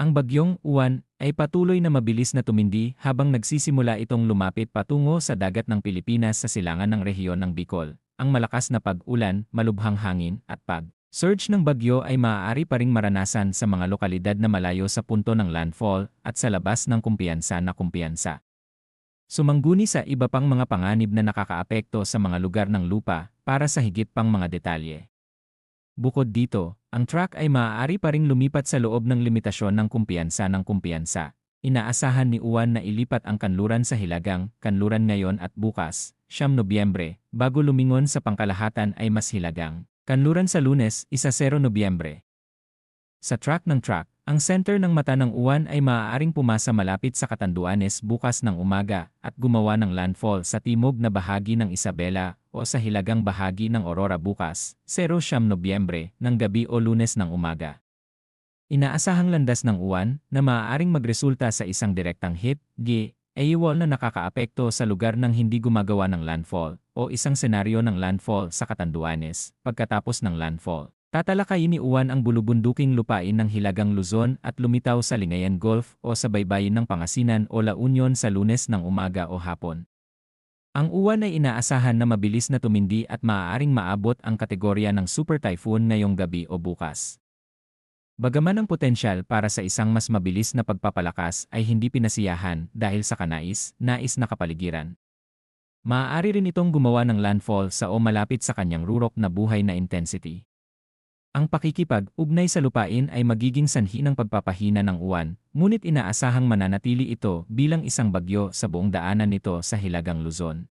Ang bagyong Uwan ay patuloy na mabilis na tumindi habang nagsisimula itong lumapit patungo sa dagat ng Pilipinas sa silangan ng rehiyon ng Bicol. Ang malakas na pag-ulan, malubhang hangin, at pag-surge ng bagyo ay maaari pa ring maranasan sa mga lokalidad na malayo sa punto ng landfall at sa labas ng kumpiyansa na kumpiyansa. Sumangguni sa iba pang mga panganib na nakakaapekto sa mga lugar ng lupa para sa higit pang mga detalye. Bukod dito, ang track ay maaari pa ring lumipat sa loob ng limitasyon ng kumpiyansa ng kumpiyansa. Inaasahan ni Uwan na ilipat ang kanluran sa Hilagang, kanluran ngayon at bukas, siyam Nobyembre, bago lumingon sa pangkalahatan ay mas Hilagang. Kanluran sa lunes, isa 0 Nobyembre. Sa track ng track, ang center ng mata ng uwan ay maaaring pumasa malapit sa Katanduanes bukas ng umaga at gumawa ng landfall sa timog na bahagi ng Isabela o sa hilagang bahagi ng Aurora bukas, 0 siyam Nobyembre, ng gabi o lunes ng umaga. Inaasahang landas ng uwan na maaaring magresulta sa isang direktang hit, G, AWOL na nakakaapekto sa lugar ng hindi gumagawa ng landfall o isang senaryo ng landfall sa Katanduanes pagkatapos ng landfall. Tatalakayin ni Uwan ang bulubunduking lupain ng Hilagang Luzon at lumitaw sa Lingayen Gulf o sa baybayin ng Pangasinan o La Union sa lunes ng umaga o hapon. Ang uwan ay inaasahan na mabilis na tumindi at maaaring maabot ang kategorya ng super typhoon ngayong gabi o bukas. Bagaman ang potensyal para sa isang mas mabilis na pagpapalakas ay hindi pinasiyahan dahil sa kanais, nais na kapaligiran. Maaari rin itong gumawa ng landfall sa o malapit sa kanyang rurok na buhay na intensity. Ang pakikipag-ugnay sa lupain ay magiging sanhi ng pagpapahina ng uwan, ngunit inaasahang mananatili ito bilang isang bagyo sa buong daanan nito sa Hilagang Luzon.